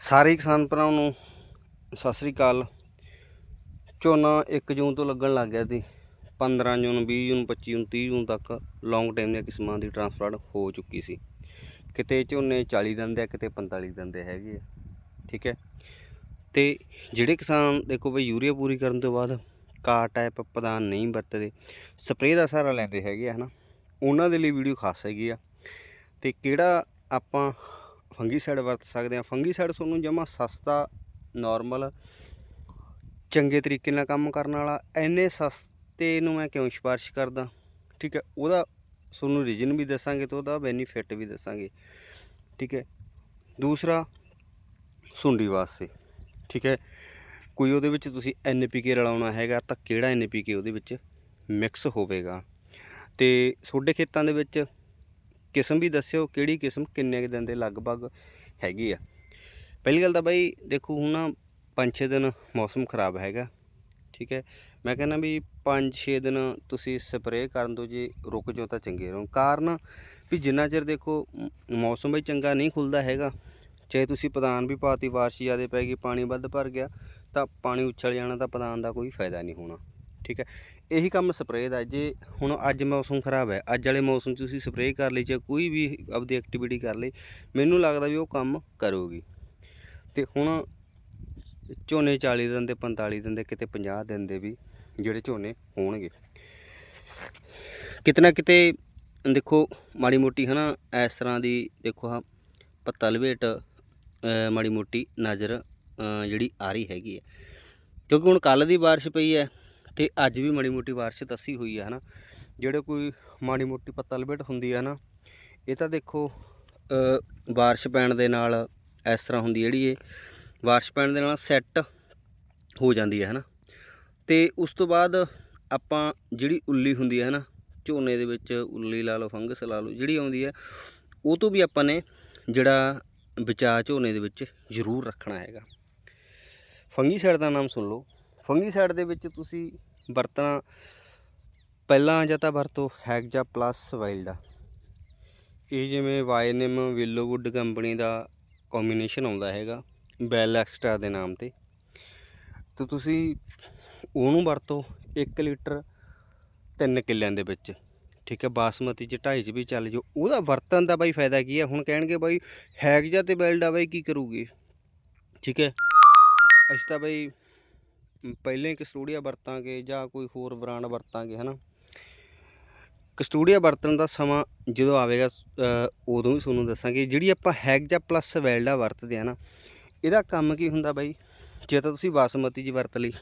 ਸਾਰੇ ਕਿਸਾਨ ਭਰਾਵਾਂ ਨੂੰ ਸਤਿ ਸ੍ਰੀ ਅਕਾਲ। ਝੋਨਾ 1 ਜੂਨ ਤੋਂ ਲੱਗਣ ਲੱਗ ਗਿਆ ਸੀ। 15 ਜੂਨ 20 ਜੂਨ 25 ਜੂਨ 30 ਜੂਨ ਤੱਕ ਲੌਂਗ ਟਾਈਮ ਦੀਆਂ ਕਿਸਮਾਂ ਦੀ ਟ੍ਰਾਂਸਫਰ ਹੋ ਚੁੱਕੀ ਸੀ। ਕਿਤੇ ਝੋਨੇ 40 ਦਿਨ ਦੇ ਆ, ਕਿਤੇ 45 ਦਿਨ ਦੇ ਹੈਗੇ ਆ। ਠੀਕ ਹੈ? ਤੇ ਜਿਹੜੇ ਕਿਸਾਨ ਦੇਖੋ ਬਈ ਯੂਰੀਆ ਪੂਰੀ ਕਰਨ ਤੋਂ ਬਾਅਦ ਕਾਰ ਟਾਈਪ ਪ੍ਰਦਾਨ ਨਹੀਂ ਵਰਤਦੇ ਸਪਰੇਅ ਦਾ ਸਹਾਰਾ ਲੈਂਦੇ ਹੈਗੇ ਆ ਹਨਾ? ਉਹਨਾਂ ਦੇ ਲਈ ਵੀਡੀਓ ਖਾਸ ਹੈਗੀ ਆ। ਤੇ ਕਿਹੜਾ ਆਪਾਂ ਫੰਗੀਸਾਈਡ ਵਰਤ ਸਕਦੇ ਆ ਫੰਗੀਸਾਈਡ ਤੁਹਾਨੂੰ ਜਮਾ ਸਸਤਾ ਨਾਰਮਲ ਚੰਗੇ ਤਰੀਕੇ ਨਾਲ ਕੰਮ ਕਰਨ ਵਾਲਾ ਐਨੇ ਸਸਤੇ ਨੂੰ ਮੈਂ ਕਿਉਂ ਸਿਫਾਰਿਸ਼ ਕਰਦਾ? ਠੀਕ ਹੈ, ਉਹਦਾ ਤੁਹਾਨੂੰ ਰੀਜਨ ਵੀ ਦੱਸਾਂਗੇ ਤੇ ਉਹਦਾ ਬੈਨੀਫਿਟ ਵੀ ਦੱਸਾਂਗੇ। ਠੀਕ ਹੈ, ਦੂਸਰਾ ਸੁੰਡੀ ਵਾਸਤੇ। ਠੀਕ ਹੈ, ਕੋਈ ਉਹਦੇ ਵਿੱਚ ਤੁਸੀਂ ਐਨਪੀਕੇ ਰਲਾਉਣਾ ਹੈਗਾ ਤਾਂ ਕਿਹੜਾ ਐਨਪੀਕੇ ਉਹਦੇ ਵਿੱਚ ਮਿਕਸ ਹੋਵੇਗਾ? ਤੇ ਤੁਹਾਡੇ ਖੇਤਾਂ ਦੇ ਵਿੱਚ ਕਿਸਮ ਵੀ ਦੱਸਿਓ, ਕਿਹੜੀ ਕਿਸਮ ਕਿੰਨੇ ਕੁ ਦਿਨ ਦੇ ਲਗਭਗ ਹੈਗੀ ਆ। ਪਹਿਲੀ ਗੱਲ ਤਾਂ ਬਾਈ, ਦੇਖੋ ਹੁਣ ਨਾ 5-6 ਦਿਨ ਮੌਸਮ ਖਰਾਬ ਹੈਗਾ, ਠੀਕ ਹੈ। ਮੈਂ ਕਹਿੰਦਾ ਵੀ 5-6 ਦਿਨ ਤੁਸੀਂ ਸਪਰੇਅ ਕਰਨ ਤੋਂ ਜੇ ਰੁਕ ਜਾਓ ਤਾਂ ਚੰਗੇ ਰਹੋ। ਕਾਰਨ ਵੀ ਜਿੰਨਾ ਚਿਰ ਦੇਖੋ ਮੌਸਮ ਵੀ ਚੰਗਾ ਨਹੀਂ ਖੁੱਲਦਾ ਹੈਗਾ, ਚਾਹੇ ਤੁਸੀਂ ਪਦਾਨ ਵੀ ਪਾਤੀ, ਬਾਰਿਸ਼ ਜ਼ਿਆਦਾ ਪੈ ਗਈ, ਪਾਣੀ ਵੱਧ ਭਰ ਗਿਆ, ਤਾਂ ਪਾਣੀ ਉੱਛਲ ਜਾਣਾ ਤਾਂ ਪ੍ਰਧਾਨ ਦਾ ਕੋਈ ਫਾਇਦਾ ਨਹੀਂ ਹੋਣਾ। ਠੀਕ ਹੈ। ਇਹੀ ਕੰਮ ਸਪਰੇਅ ਦਾ ਜੇ ਹੁਣ ਅੱਜ ਮੌਸਮ ਖਰਾਬ ਹੈ, ਅੱਜ ਵਾਲੇ ਮੌਸਮ 'ਚ ਤੁਸੀਂ ਸਪਰੇਅ ਕਰ ਲਈ, ਜਾਂ ਕੋਈ ਵੀ ਆਪਦੀ ਐਕਟੀਵਿਟੀ ਕਰ ਲਈ, ਮੈਨੂੰ ਲੱਗਦਾ ਵੀ ਉਹ ਕੰਮ ਕਰੂਗੀ। ਤੇ ਹੁਣ ਝੋਨੇ 40 ਦਿਨ ਦੇ 45 ਦਿਨ ਦੇ, ਕਿਤੇ 50 ਦਿਨ ਦੇ ਵੀ ਜਿਹੜੇ ਝੋਨੇ ਹੋਣਗੇ। ਕਿਤੇ ਨਾ ਕਿਤੇ ਦੇਖੋ, ਮਾੜੀ ਮੋਟੀ ਹਨਾ, ਇਸ ਤਰ੍ਹਾਂ ਦੀ ਦੇਖੋ ਹਾਂ ਪੱਤਾ ਲਵੇਟ ਮਾੜੀ ਮੋਟੀ ਨਜ਼ਰ ਜਿਹੜੀ ਆ ਰਹੀ ਹੈਗੀ ਹੈ। ਕਿਉਂਕਿ ਹੁਣ ਕੱਲ ਦੀ ਬਾਰਿਸ਼ ਪਈ ਹੈ ਤੇ ਅੱਜ ਵੀ ਮਾੜੀ ਮੋਟੀ ਬਾਰਿਸ਼ ਦੱਸੀ ਹੋਈ ਹੈ ਹਨਾ? ਜਿਹੜੇ ਕੋਈ ਮਾੜੀ ਮੋਟੀ ਪੱਤਾ ਲਵੇਟ ਹੁੰਦੀ ਹੈ ਨਾ ਇਹ ਤਾਂ ਦੇਖੋ ਬਾਰਿਸ਼ ਪੈਣ ਦੇ ਨਾਲ ਇਸ ਤਰ੍ਹਾਂ ਹੁੰਦੀ ਜਿਹੜੀ ਇਹ, ਬਾਰਿਸ਼ ਪੈਣ ਦੇ ਨਾਲ ਸੈੱਟ ਹੋ ਜਾਂਦੀ ਹੈ ਹਨਾ? ਤੇ ਉਸ ਤੋਂ ਬਾਅਦ ਆਪਾਂ ਜਿਹੜੀ ਉੱਲੀ ਹੁੰਦੀ ਹੈ ਨਾ ਝੋਨੇ ਦੇ ਵਿੱਚ ਉੱਲੀ ਲਾ ਲਓ, ਫੰਗਸ ਲਾ ਲਓ, ਜਿਹੜੀ ਆਉਂਦੀ ਹੈ ਉਹ ਤੋਂ ਵੀ ਆਪਾਂ ਨੇ ਜਿਹੜਾ ਬਚਾਅ ਝੋਨੇ ਦੇ ਵਿੱਚ ਜ਼ਰੂਰ ਰੱਖਣਾ ਹੈਗਾ। ਫੰਗੀਸਾਈਡ ਦਾ ਨਾਮ ਸੁਣ ਲਓ। ਫੰਗੀਸਾਈਡ ਦੇ ਵਿੱਚ ਤੁਸੀਂ ਵਰਤਣਾ, ਪਹਿਲਾਂ ਜਾਂ ਤਾਂ ਵਰਤੋ ਹੈਗਜਾ ਪਲੱਸ ਵਾਈਲਡ ਇਹ ਜਿਵੇਂ ਵਾਈਨਮ ਵਿਲੋਵੁੱਡ ਕੰਪਨੀ ਦਾ ਕੰਬੀਨੇਸ਼ਨ ਆਉਂਦਾ ਹੈਗਾ, ਬੈਲ ਐਕਸਟਰਾ ਦੇ ਨਾਮ ਤੇ। ਤੇ ਤੁਸੀਂ ਉਹਨੂੰ ਵਰਤੋ 1 ਲੀਟਰ 3 ਕਿੱਲਿਆਂ ਦੇ ਵਿੱਚ, ਠੀਕ ਹੈ, ਬਾਸਮਤੀ ਚ 2.5 ਚ ਵੀ ਚੱਲ ਜਾਓ। ਉਹਦਾ ਵਰਤਨ ਦਾ ਬਾਈ ਫਾਇਦਾ ਕੀ ਹੈ ਹੁਣ ਕਹਿਣਗੇ ਬਾਈ ਹੈਗਜਾ ਤੇ ਬੈਲਡ ਬਾਈ, ਕੀ ਕਰੂਗੀ? ਠੀਕ ਹੈ, ਅਸੀਂ ਤਾਂ ਬਾਈ ਪਹਿਲਾਂ ਹੀ ਕਸਟੂਡੀਆ ਵਰਤਾਂਗੇ ਜਾਂ ਕੋਈ ਹੋਰ ਬ੍ਰਾਂਡ ਵਰਤਾਂਗੇ, ਹਨਾ? ਕਸਟੂਡੀਆ ਵਰਤਣ ਦਾ ਸਮਾਂ ਜਦੋਂ ਆਵੇਗਾ ਉਦੋਂ ਵੀ ਤੁਹਾਨੂੰ ਦੱਸਾਂਗੇ। ਜਿਹੜੀ ਆਪਾਂ ਹੈਗਜਾ ਪਲੱਸ ਵੈਲਡਾ ਵਰਤਦੇ ਆ ਨਾ, ਇਹਦਾ ਕੰਮ ਕੀ ਹੁੰਦਾ ਬਾਈ? ਜੇ ਤਾਂ ਤੁਸੀਂ ਬਾਸਮਤੀ ਜੀ ਵਰਤ ਲਈ,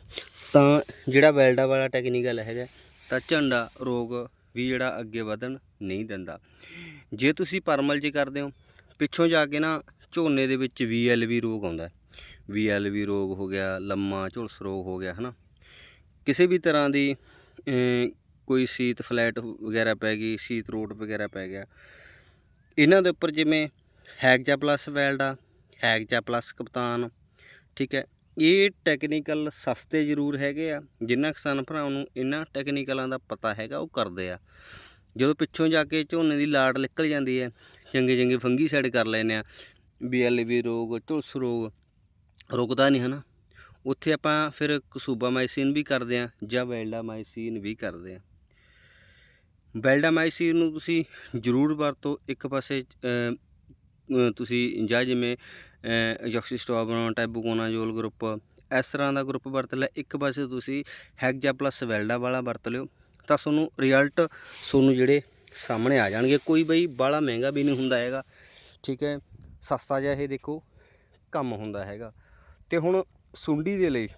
ਤਾਂ ਜਿਹੜਾ ਵੈਲਡਾ ਵਾਲਾ ਟੈਕਨੀਕਲ ਹੈਗਾ, ਤਾਂ ਝੰਡਾ ਰੋਗ ਵੀ ਜਿਹੜਾ ਅੱਗੇ ਵਧਣ ਨਹੀਂ ਦਿੰਦਾ। ਜੇ ਤੁਸੀਂ ਪਰਮਲ ਜੀ ਕਰਦੇ ਹੋ, ਪਿੱਛੋਂ ਜਾ ਕੇ ਨਾ ਝੋਨੇ ਦੇ ਵਿੱਚ ਵੀਐਲਵੀ ਰੋਗ ਆਉਂਦਾ ਵੀਐਲਵੀ ਰੋਗ ਹੋ ਗਿਆ, ਲੰਮਾ ਝੁਲਸ ਰੋਗ ਹੋ ਗਿਆ, ਹਨਾ। ਕਿਸੇ ਵੀ ਤਰ੍ਹਾਂ ਦੀ ਕੋਈ ਸੀਤ ਫਲੈਟ ਵਗੈਰਾ ਪੈ ਗਈ, ਸੀਤ ਰੋਟ ਵਗੈਰਾ ਪੈ ਗਿਆ, ਇਹਨਾਂ ਦੇ ਉੱਪਰ ਜਿਵੇਂ ਹੈਗਜਾ ਪਲੱਸ ਵੈਲਡਾ ਹੈਗਜਾ ਪਲੱਸ ਕਪਤਾਨ ਠੀਕ ਹੈ। ਇਹ ਟੈਕਨੀਕਲ ਸਸਤੇ ਜ਼ਰੂਰ ਹੈਗੇ ਆ ਜਿਨ੍ਹਾਂ ਕਿਸਾਨ ਭਰਾਵਾਂ ਨੂੰ ਇਹਨਾਂ ਟੈਕਨੀਕਲਾਂ ਦਾ ਪਤਾ ਹੈਗਾ, ਉਹ ਕਰਦੇ ਆ। ਜਦੋਂ ਪਿੱਛੋਂ ਜਾ ਕੇ ਝੋਨੇ ਦੀ ਲਾੜ ਨਿਕਲ ਜਾਂਦੀ ਹੈ ਚੰਗੇ ਚੰਗੇ ਫੰਗੀ ਸਾਈਡ ਕਰ ਲੈਨੇ ਆ ਬੀਐਲਵੀ ਰੋਗ ਝੁਲਸ ਰੋਗ, ਰੁਕਦਾ ਨਹੀਂ ਹਨਾ। ਉੱਥੇ ਆਪਾਂ ਫਿਰ ਕਸੂਬਾਮਾਈਸਿਨ ਵੀ ਕਰਦੇ ਆ ਜਾਂ ਵੈਲਡਾਮਾਈਸਿਨ ਵੀ ਕਰਦੇ ਆ ਵੈਲਡਾਮਾਈਸਿਨ ਨੂੰ ਤੁਸੀਂ ਜ਼ਰੂਰ ਵਰਤੋ। ਇੱਕ ਪਾਸੇ ਤੁਸੀਂ ਜਾਂ ਜਿਵੇਂ ਜੌਕਸੀਸਟੋਬਨ ਟੈਬੂਕੋਨਾਜੋਲ ਗਰੁੱਪ, ਇਸ ਤਰ੍ਹਾਂ ਦਾ ਗਰੁੱਪ ਵਰਤ ਲਿਆ ਇੱਕ ਪਾਸੇ ਤੁਸੀਂ ਹੈਗਜਾ ਪਲੱਸ ਵੈਲਡਾ ਵਾਲਾ ਵਰਤ ਲਿਓ ਤਾਂ ਤੁਹਾਨੂੰ ਰਿਜ਼ਲਟ ਤੁਹਾਨੂੰ ਜਿਹੜੇ ਸਾਹਮਣੇ ਆ ਜਾਣਗੇ। ਕੋਈ ਬਈ ਬਾਹਲਾ ਮਹਿੰਗਾ ਵੀ ਨਹੀਂ ਹੁੰਦਾ ਹੈਗਾ, ਠੀਕ ਹੈ। ਸਸਤਾ ਜਿਹਾ ਇਹ ਦੇਖੋ ਕੰਮ ਹੁੰਦਾ ਹੈਗਾ। ਤੇ ਹੁਣ ਸੁੰਡੀ ਦੇ ਲਈ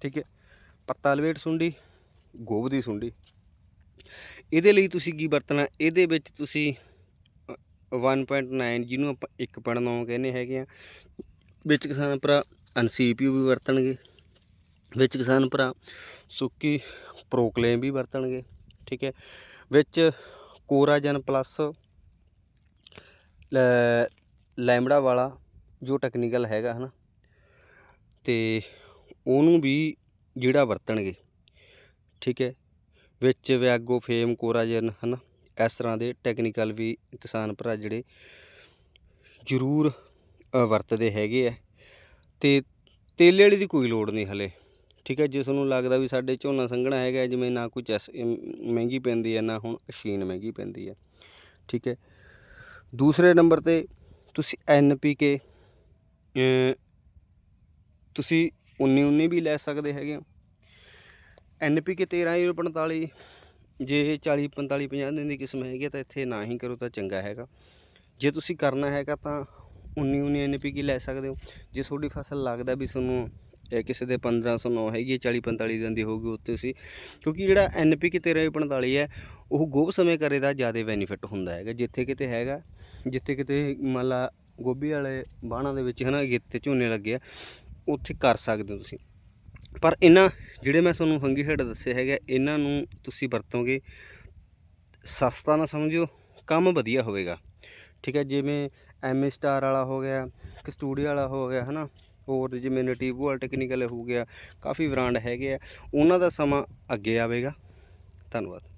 ਠੀਕ ਹੈ ਪੱਤਾ ਲਵੇਟ ਸੁੰਡੀ ਗੋਬ ਦੀ ਸੁੰਡੀ। ਇਹਦੇ ਲਈ ਤੁਸੀਂ ਕੀ ਵਰਤਣਾ? ਇਹਦੇ ਵਿੱਚ ਤੁਸੀਂ ਅ, 1.9 ਜਿਹਨੂੰ ਆਪਾਂ 1.9 ਕਹਿੰਦੇ ਹੈਗੇ ਆ ਵਿੱਚ ਕਿਸਾਨ ਭਰਾ ਅਨਸੀਪੀਯੂ ਵੀ ਵਰਤਣਗੇ ਵਿੱਚ ਕਿਸਾਨ ਭਰਾ ਸੁੱਕੀ ਪ੍ਰੋਕਲੇਮ ਵੀ ਵਰਤਣਗੇ ਠੀਕ ਹੈ ਵਿੱਚ ਕੋਰਾਜਨ ਪਲੱਸ ਲੈਮੜਾ ਵਾਲਾ ਜੋ ਟੈਕਨੀਕਲ ਹੈਗਾ ਹਨਾ, ਤੇ ਉਹਨੂੰ ਵੀ ਜਿਹੜਾ ਵਰਤਣਗੇ, ਠੀਕ ਹੈ, ਵਿੱਚ ਵਿਆਗੋ ਫੇਮ ਕੋਰਾਜਨ ਹਨਾ, ਇਸ ਤਰ੍ਹਾਂ ਦੇ ਟੈਕਨੀਕਲ ਵੀ ਕਿਸਾਨ ਭਰਾ ਜਿਹੜੇ ਜ਼ਰੂਰ ਵਰਤਦੇ ਹੈਗੇ ਆ, ਤੇ ਤੇਲੇ ਵਾਲੀ ਦੀ ਕੋਈ ਲੋੜ ਨਹੀਂ ਹਲੇ, ਠੀਕ ਹੈ, ਜੇ ਤੁਹਾਨੂੰ ਲੱਗਦਾ ਵੀ ਸਾਡੇ ਝੋਨਾ ਸੰਘਣਾ ਹੈਗਾ, ਜਿਵੇਂ ਨਾ ਕੋਈ ਚੈਸ ਮਹਿੰਗੀ ਪੈਂਦੀ ਹੈ, ਨਾ ਹੁਣ ਅਸ਼ੀਨ ਮਹਿੰਗੀ ਪੈਂਦੀ ਹੈ, ਠੀਕ ਹੈ, ਦੂਸਰੇ ਨੰਬਰ ਤੇ ਤੁਸੀਂ ਐਨ ਪੀ ਕੇ ਤੁਸੀਂ 19 19 ਵੀ ਲੈ ਸਕਦੇ ਹੈਗੇ ਹੋ। ਐਨ ਪੀ ਕੇ 1345 ਜੇ ਇਹ 40 45 50 ਦਿਨ ਦੀ ਕਿਸਮ ਹੈਗੀ ਹੈ ਤਾਂ ਇੱਥੇ ਨਾ ਹੀ ਕਰੋ ਤਾਂ ਚੰਗਾ ਹੈਗਾ। ਜੇ ਤੁਸੀਂ ਕਰਨਾ ਹੈਗਾ ਤਾਂ 19 19 ਐਨ ਪੀ ਕੇ ਲੈ ਸਕਦੇ ਹੋ। ਜੇ ਤੁਹਾਡੀ ਫਸਲ ਲੱਗਦਾ ਵੀ ਤੁਹਾਨੂੰ ਇਹ ਕਿਸੇ ਦੇ 1509 ਹੈਗੀ ਹੈ 40 45 ਦਿਨ ਦੀ ਹੋਊਗੀ ਉੱਤੇ ਤੁਸੀਂ ਕਿਉਂਕਿ ਜਿਹੜਾ ਐਨ ਪੀ ਕੇ 1345 ਹੈ, ਉਹ ਗੋਭ ਸਮੇਂ ਕਰੇ ਦਾ ਜ਼ਿਆਦਾ ਬੈਨੀਫਿਟ ਹੁੰਦਾ ਹੈਗਾ, ਜਿੱਥੇ ਕਿਤੇ ਹੈਗਾ, ਜਿੱਥੇ ਕਿਤੇ ਮੰਨ ਲਾ ਗੋਭੀ ਵਾਲੇ ਬਾਣਾ ਦੇ ਵਿੱਚ ਹਨਾ ਗਿੱਤੇ ਝੋਨੇ ਲੱਗੇ ਆ, ਉੱਥੇ ਕਰ ਸਕਦੇ ਹੋ ਤੁਸੀਂ। ਪਰ ਇਹਨਾਂ, ਜਿਹੜੇ ਮੈਂ ਤੁਹਾਨੂੰ ਫੰਗੀ ਹੈਡ ਦੱਸੇ ਹੈਗੇ, ਇਹਨਾਂ ਨੂੰ ਤੁਸੀਂ ਵਰਤੋਗੇ, ਸਸਤਾ ਨਾ ਸਮਝਿਓ, ਕੰਮ ਵਧੀਆ ਹੋਵੇਗਾ। ਠੀਕ ਹੈ, ਜਿਵੇਂ ਐਮ ਸਟਾਰ ਵਾਲਾ ਹੋ ਗਿਆ ਕਸਟੂਡੀ ਵਾਲਾ ਹੋ ਗਿਆ, ਹਨਾ। ਹੋਰ ਜਿਵੇਂ ਨਟੀਵੋ ਵਾਲਾ ਟੈਕਨੀਕਲ ਹੋ ਗਿਆ, ਕਾਫੀ ਬ੍ਰਾਂਡ ਹੈਗੇ ਆ। ਉਹਨਾਂ ਦਾ ਸਮਾਂ ਅੱਗੇ ਆਵੇਗਾ। ਧੰਨਵਾਦ।